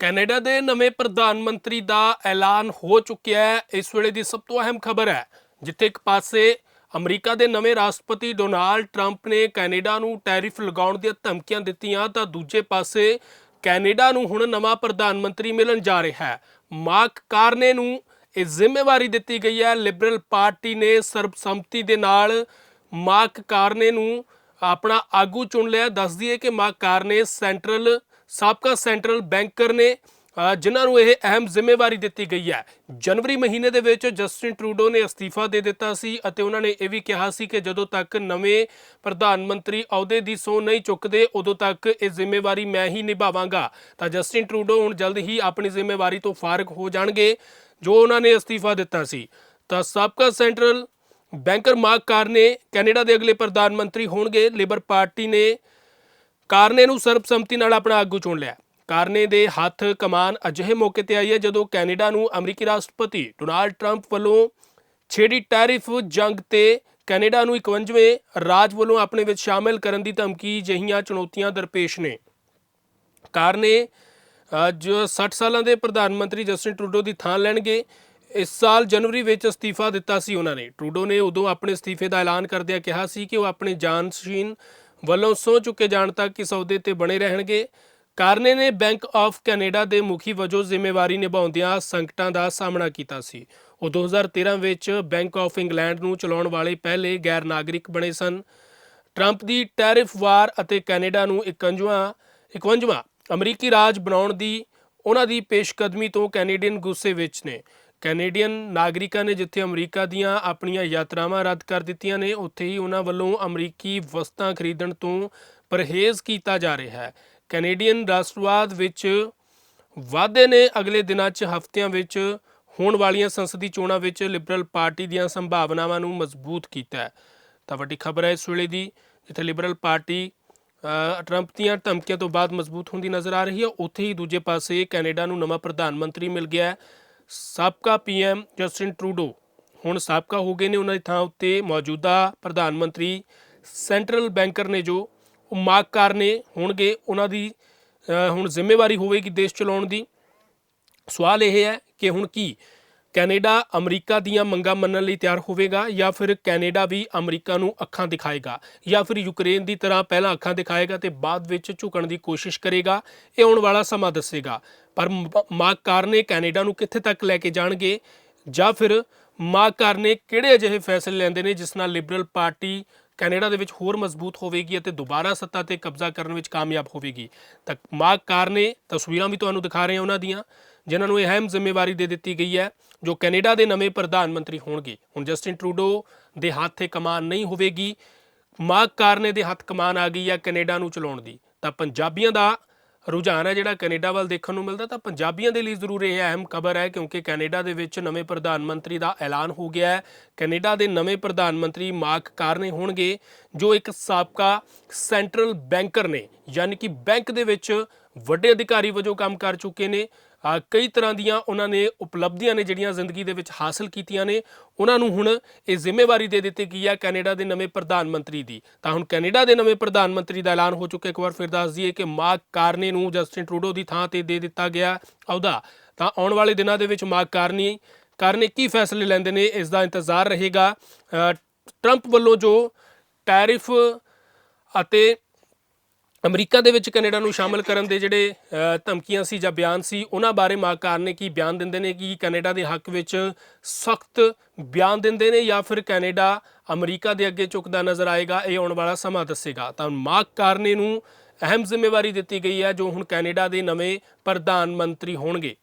Canada ਦੇ ਨਵੇਂ ਪ੍ਰਧਾਨ ਮੰਤਰੀ ਦਾ ਐਲਾਨ ਹੋ ਚੁੱਕਿਆ ਹੈ। ਇਸ ਵੇਲੇ ਦੀ ਸਭ ਤੋਂ ਅਹਿਮ ਖਬਰ ਹੈ, ਜਿੱਥੇ ਇੱਕ ਪਾਸੇ ਅਮਰੀਕਾ ਦੇ ਨਵੇਂ ਰਾਸ਼ਟਰਪਤੀ ਡੋਨਾਲਡ ਟਰੰਪ ਨੇ ਕੈਨੇਡਾ ਨੂੰ ਟੈਰਿਫ ਲਗਾਉਣ ਦੀਆਂ ਧਮਕੀਆਂ ਦਿੱਤੀਆਂ, ਤਾਂ ਦੂਜੇ ਪਾਸੇ ਕੈਨੇਡਾ ਨੂੰ ਹੁਣ ਨਵਾਂ ਪ੍ਰਧਾਨ ਮੰਤਰੀ ਮਿਲਣ ਜਾ ਰਿਹਾ ਹੈ। ਮਾਰਕ ਕਾਰਨੇ ਨੂੰ ਇਹ ਜ਼ਿੰਮੇਵਾਰੀ ਦਿੱਤੀ ਗਈ ਹੈ। ਲਿਬਰਲ ਪਾਰਟੀ ਨੇ ਸਰਬਸੰਮਤੀ ਦੇ ਨਾਲ ਮਾਰਕ ਕਾਰਨੇ ਨੂੰ ਆਪਣਾ ਆਗੂ ਚੁਣ ਲਿਆ। ਦੱਸ ਦਈਏ ਕਿ ਮਾਰਕ ਕਾਰਨੇ ਸੈਂਟਰਲ ਸਾਬਕਾ ਸੈਂਟਰਲ ਬੈਂਕਰ ਨੇ ਜਿਨ੍ਹਾਂ ਨੂੰ ਇਹ ਅਹਿਮ ਜ਼ਿੰਮੇਵਾਰੀ ਦਿੱਤੀ ਗਈ ਹੈ। ਜਨਵਰੀ ਮਹੀਨੇ ਦੇ ਵਿੱਚ ਜਸਟਿਨ ਟਰੂਡੋ ਨੇ ਅਸਤੀਫਾ ਦੇ ਦਿੱਤਾ ਸੀ ਅਤੇ ਉਹਨਾਂ ਨੇ ਇਹ ਵੀ ਕਿਹਾ ਸੀ ਕਿ ਜਦੋਂ ਤੱਕ ਨਵੇਂ ਪ੍ਰਧਾਨ ਮੰਤਰੀ ਅਹੁਦੇ ਦੀ ਸਹੁੰ ਨਹੀਂ ਚੁੱਕਦੇ, ਉਦੋਂ ਤੱਕ ਇਹ ਜ਼ਿੰਮੇਵਾਰੀ ਮੈਂ ਹੀ ਨਿਭਾਵਾਂਗਾ। ਤਾਂ ਜਸਟਿਨ ਟਰੂਡੋ ਹੁਣ ਜਲਦ ਹੀ ਆਪਣੀ ਜ਼ਿੰਮੇਵਾਰੀ ਤੋਂ ਫਾਰਗ ਹੋ ਜਾਣਗੇ, ਜੋ ਉਹਨਾਂ ਨੇ ਅਸਤੀਫਾ ਦਿੱਤਾ ਸੀ। ਤਾਂ ਸਾਬਕਾ central banker Mark Carney Canada ਦੇ ਅਗਲੇ ਪ੍ਰਧਾਨ ਮੰਤਰੀ ਹੋਣਗੇ। ਲੇਬਰ ਪਾਰਟੀ ਨੇ ਕਾਰਨੇ ਨੂੰ ਸਰਬਸੰਮਤੀ ਨਾਲ ਆਪਣਾ ਆਗੂ ਚੁਣ ਲਿਆ। ਕਾਰਨੇ ਦੇ ਹੱਥ ਕਮਾਨ ਅਜਿਹੇ ਮੌਕੇ ਤੇ ਆਈ ਹੈ ਜਦੋਂ ਕੈਨੇਡਾ ਨੂੰ ਅਮਰੀਕੀ ਰਾਸ਼ਟਰਪਤੀ ਡੋਨਾਲਡ ਟਰੰਪ ਵੱਲੋਂ ਛੇੜੀ ਟੈਰਿਫ ਜੰਗ ਤੇ ਕੈਨੇਡਾ ਨੂੰ 51ਵੇਂ ਰਾਜ ਵੱਲੋਂ ਆਪਣੇ ਵਿੱਚ ਸ਼ਾਮਿਲ ਕਰਨ ਦੀ ਧਮਕੀ ਜਿਹੀਆਂ ਚੁਣੌਤੀਆਂ ਦਰਪੇਸ਼ ਨੇ। ਕਾਰਨੇ ਅੱਜ 60 ਸਾਲਾਂ ਦੇ ਪ੍ਰਧਾਨ ਮੰਤਰੀ ਜਸਟਿਨ ਟਰੂਡੋ ਦੀ ਥਾਂ ਲੈਣਗੇ। ਇਸ ਸਾਲ ਜਨਵਰੀ ਵਿੱਚ ਅਸਤੀਫਾ ਦਿੱਤਾ ਸੀ ਉਹਨਾਂ ਨੇ। ਟਰੂਡੋ ਨੇ ਉਦੋਂ ਆਪਣੇ ਅਸਤੀਫੇ ਦਾ ਐਲਾਨ ਕਰਦਿਆਂ ਕਿਹਾ ਸੀ ਕਿ ਉਹ ਆਪਣੇ ਜਾਨਸ਼ੀਨ ਵੱਲੋਂ ਸਹੁੰ ਚੁੱਕੇ ਜਾਣ ਤੱਕ ਇਸ ਅਹੁਦੇ ਤੇ ਬਣੇ ਰਹਿਣਗੇ। ਕਾਰਨੇ ਨੇ ਬੈਂਕ ਆਫ ਕੈਨੇਡਾ ਦੇ ਮੁਖੀ ਵਜੋਂ ਜ਼ਿੰਮੇਵਾਰੀ ਨਿਭਾਉਂਦਿਆਂ ਸੰਕਟਾਂ ਦਾ ਸਾਹਮਣਾ ਕੀਤਾ ਸੀ। ਉਹ 2013 ਵਿੱਚ ਬੈਂਕ ਆਫ ਇੰਗਲੈਂਡ ਨੂੰ ਚਲਾਉਣ ਵਾਲੇ ਪਹਿਲੇ ਗੈਰ ਨਾਗਰਿਕ ਬਣੇ ਸਨ। ਟਰੰਪ ਦੀ ਟੈਰਿਫ ਵਾਰ ਅਤੇ ਕੈਨੇਡਾ ਨੂੰ 51ਵਾਂ 51ਵਾਂ ਅਮਰੀਕੀ ਰਾਜ ਬਣਾਉਣ ਦੀ ਉਹਨਾਂ ਦੀ ਪੇਸ਼ਕਦਮੀ ਤੋਂ ਕੈਨੇਡੀਅਨ ਗੁੱਸੇ ਵਿੱਚ ਨੇ। ਕੈਨੇਡੀਅਨ ਨਾਗਰਿਕਾਂ ਨੇ ਜਿੱਥੇ ਅਮਰੀਕਾ ਦੀਆਂ ਆਪਣੀਆਂ ਯਾਤਰਾਵਾਂ ਰੱਦ ਕਰ ਦਿੱਤੀਆਂ ਨੇ, ਉੱਥੇ ਹੀ ਉਹਨਾਂ ਵੱਲੋਂ ਅਮਰੀਕੀ ਵਸਤਾਂ ਖਰੀਦਣ ਤੋਂ ਪਰਹੇਜ਼ ਕੀਤਾ ਜਾ ਰਿਹਾ ਹੈ। ਕੈਨੇਡੀਅਨ ਰਾਸ਼ਟਰਵਾਦ ਵਿੱਚ ਵਾਅਦੇ ਨੇ ਅਗਲੇ ਦਿਨਾਂ 'ਚ ਹਫ਼ਤਿਆਂ ਵਿੱਚ ਹੋਣ ਵਾਲੀਆਂ ਸੰਸਦੀ ਚੋਣਾਂ ਵਿੱਚ ਲਿਬਰਲ ਪਾਰਟੀ ਦੀਆਂ ਸੰਭਾਵਨਾਵਾਂ ਨੂੰ ਮਜ਼ਬੂਤ ਕੀਤਾ ਹੈ। ਤਾਂ ਵੱਡੀ ਖਬਰ ਹੈ ਇਸ ਵੇਲੇ ਦੀ, ਜਿੱਥੇ ਲਿਬਰਲ ਪਾਰਟੀ ਟਰੰਪ ਦੀਆਂ ਧਮਕੀਆਂ ਤੋਂ ਬਾਅਦ ਮਜ਼ਬੂਤ ਹੁੰਦੀ ਨਜ਼ਰ ਆ ਰਹੀ ਹੈ, ਉੱਥੇ ਹੀ ਦੂਜੇ ਪਾਸੇ ਕੈਨੇਡਾ ਨੂੰ ਨਵਾਂ ਪ੍ਰਧਾਨ ਮੰਤਰੀ ਮਿਲ ਗਿਆ ਹੈ। ਸਾਬਕਾ ਪੀਐਮ ਜਸਟਿਨ ਟਰੂਡੋ ਹੁਣ ਸਾਬਕਾ ਹੋ ਗਏ ਨੇ ਉਹਨਾਂ ਦੀ ਥਾਂ ਉੱਤੇ ਮੌਜੂਦਾ ਪ੍ਰਧਾਨ ਮੰਤਰੀ ਸੈਂਟਰਲ ਬੈਂਕਰ ਨੇ ਜੋ ਉਹ ਮਾਰਕ ਨੇ, ਹੋਣਗੇ ਉਹਨਾਂ ਦੀ ਹੁਣ ਜ਼ਿੰਮੇਵਾਰੀ ਹੋਵੇਗੀ ਦੇਸ਼ ਚਲਾਉਣ ਦੀ। ਸਵਾਲ ਇਹ ਹੈ ਕਿ ਹੁਣ ਕੀ ਕੈਨੇਡਾ ਅਮਰੀਕਾ ਦੀਆਂ ਮੰਗਾਂ ਮੰਨਣ ਲਈ ਤਿਆਰ ਹੋਵੇਗਾ ਜਾਂ ਫਿਰ ਕੈਨੇਡਾ ਵੀ ਅਮਰੀਕਾ ਨੂੰ ਅੱਖਾਂ ਦਿਖਾਏਗਾ ਜਾਂ ਫਿਰ ਯੂਕਰੇਨ ਦੀ ਤਰ੍ਹਾਂ ਪਹਿਲਾਂ ਅੱਖਾਂ ਦਿਖਾਏਗਾ ਤੇ ਬਾਅਦ ਵਿੱਚ ਝੁਕਣ ਦੀ ਕੋਸ਼ਿਸ਼ ਕਰੇਗਾ, ਇਹ ਆਉਣ ਵਾਲਾ ਸਮਾਂ ਦੱਸੇਗਾ। ਪਰ ਮ- ਮਾਰਕ ਕਾਰਨੇ ਕੈਨੇਡਾ ਨੂੰ ਕਿੱਥੇ ਤੱਕ ਲੈ ਕੇ ਜਾਣਗੇ ਜਾਂ ਫਿਰ ਮਾਰਕ ਕਾਰਨੇ ਕਿਹੜੇ ਅਜਿਹੇ ਫੈਸਲੇ ਲੈਂਦੇ ਨੇ ਜਿਸ ਨਾਲ ਲਿਬਰਲ ਪਾਰਟੀ ਕੈਨੇਡਾ ਦੇ ਵਿੱਚ ਹੋਰ ਮਜ਼ਬੂਤ ਹੋਵੇਗੀ ਅਤੇ ਦੁਬਾਰਾ ਸੱਤਾ ਤੇ ਕਬਜ਼ਾ ਕਰਨ ਵਿੱਚ ਕਾਮਯਾਬ ਹੋਵੇਗੀ। ਤਾਂ ਮਾਰਕ ਕਾਰਨੇ ਤਸਵੀਰਾਂ ਵੀ ਤੁਹਾਨੂੰ ਦਿਖਾ ਰਹੇ ਹਾਂ ਉਹਨਾਂ ਦੀਆਂ, ਜਿਨ੍ਹਾਂ ਨੂੰ ਇਹ ਅਹਿਮ ਜ਼ਿੰਮੇਵਾਰੀ ਦੇ ਦਿੱਤੀ ਗਈ ਹੈ, ਜੋ ਕੈਨੇਡਾ ਦੇ ਨਵੇਂ ਪ੍ਰਧਾਨ ਮੰਤਰੀ ਹੋਣਗੇ। ਹੁਣ ਜਸਟਿਨ ਟਰੂਡੋ ਦੇ ਹੱਥੇ ਕਮਾਨ ਨਹੀਂ ਹੋਵੇਗੀ। ਮਾਰਕ ਕਾਰਨੇ ਦੇ ਹੱਥ ਕਮਾਨ ਆ ਗਈ ਹੈ ਕੈਨੇਡਾ ਨੂੰ ਚਲਾਉਣ ਦੀ। ਤਾਂ ਪੰਜਾਬੀਆਂ ਦਾ ਰੁਝਾਨ ਹੈ ਜਿਹੜਾ ਕੈਨੇਡਾ ਵੱਲ ਦੇਖਣ ਨੂੰ ਮਿਲਦਾ, ਤਾਂ ਪੰਜਾਬੀਆਂ ਦੇ ਲਈ ਜ਼ਰੂਰ ਇਹ ਅਹਿਮ ਖਬਰ ਹੈ, ਕਿਉਂਕਿ ਕੈਨੇਡਾ ਦੇ ਵਿੱਚ ਨਵੇਂ ਪ੍ਰਧਾਨ ਮੰਤਰੀ ਦਾ ਐਲਾਨ ਹੋ ਗਿਆ ਹੈ। ਕੈਨੇਡਾ ਦੇ ਨਵੇਂ ਪ੍ਰਧਾਨ ਮੰਤਰੀ ਮਾਰਕ ਕਾਰਨੇ ਹੋਣਗੇ, ਜੋ ਇੱਕ ਸਾਬਕਾ ਸੈਂਟਰਲ ਬੈਂਕਰ ਨੇ, ਯਾਨੀ ਕਿ ਬੈਂਕ ਦੇ ਵਿੱਚ ਵੱਡੇ ਅਧਿਕਾਰੀ ਵਜੋਂ ਕੰਮ ਕਰ ਚੁੱਕੇ ਨੇ। ਕਈ ਤਰ੍ਹਾਂ ਦੀਆਂ ਉਹਨਾਂ ਨੇ ਉਪਲਬਧੀਆਂ ਨੇ ਜਿਹੜੀਆਂ ਜ਼ਿੰਦਗੀ ਦੇ ਵਿੱਚ ਹਾਸਲ ਕੀਤੀਆਂ ਨੇ। ਉਹਨਾਂ ਨੂੰ ਹੁਣ ਇਹ ਜ਼ਿੰਮੇਵਾਰੀ ਦੇ ਦਿੱਤੀ ਗਈ ਹੈ ਕੈਨੇਡਾ ਦੇ ਨਵੇਂ ਪ੍ਰਧਾਨ ਮੰਤਰੀ ਦੀ। ਤਾਂ ਹੁਣ ਕੈਨੇਡਾ ਦੇ ਨਵੇਂ ਪ੍ਰਧਾਨ ਮੰਤਰੀ ਦਾ ਐਲਾਨ ਹੋ ਚੁੱਕਾ ਇੱਕ ਵਾਰ ਫਿਰ ਦੱਸ ਦਈਏ ਕਿ ਮਾਰਕ ਕਾਰਨੇ ਨੂੰ ਜਸਟਿਨ ਟਰੂਡੋ ਦੀ ਥਾਂ ਤੇ ਦੇ ਦਿੱਤਾ ਗਿਆ ਅਹੁਦਾ। ਤਾਂ ਆਉਣ ਵਾਲੇ ਦਿਨਾਂ ਦੇ ਵਿੱਚ ਮਾਰਕ ਕਾਰਨੀ, ਕਾਰਨੇ ਕੀ ਫੈਸਲੇ ਲੈਂਦੇ ਨੇ, ਇਸ ਦਾ ਇੰਤਜ਼ਾਰ ਰਹੇਗਾ। ਟਰੰਪ ਵੱਲੋਂ ਜੋ ਟੈਰਿਫ ਅਤੇ ਅਮਰੀਕਾ ਦੇ ਵਿੱਚ ਕੈਨੇਡਾ ਨੂੰ ਸ਼ਾਮਲ ਕਰਨ ਦੇ ਜਿਹੜੇ ਧਮਕੀਆਂ ਸੀ ਜਾਂ ਬਿਆਨ ਸੀ, ਉਹਨਾਂ ਬਾਰੇ ਮਾਕਾਰ ਨੇ ਕੀ ਬਿਆਨ ਦਿੰਦੇ ਨੇ, ਕਿ ਕੈਨੇਡਾ ਦੇ ਹੱਕ ਵਿੱਚ ਸਖਤ ਬਿਆਨ ਦਿੰਦੇ ਨੇ ਜਾਂ ਫਿਰ ਕੈਨੇਡਾ ਅਮਰੀਕਾ ਦੇ ਅੱਗੇ ਝੁਕਦਾ ਨਜ਼ਰ ਆਏਗਾ, ਇਹ ਆਉਣ ਵਾਲਾ ਸਮਾਂ ਦੱਸੇਗਾ। ਤਾਂ ਮਾਰਕ ਕਾਰਨੇ ਨੂੰ ਅਹਿਮ ਜ਼ਿੰਮੇਵਾਰੀ ਦਿੱਤੀ ਗਈ ਹੈ ਜੋ ਹੁਣ ਕੈਨੇਡਾ ਦੇ ਨਵੇਂ ਪ੍ਰਧਾਨ ਮੰਤਰੀ ਹੋਣਗੇ।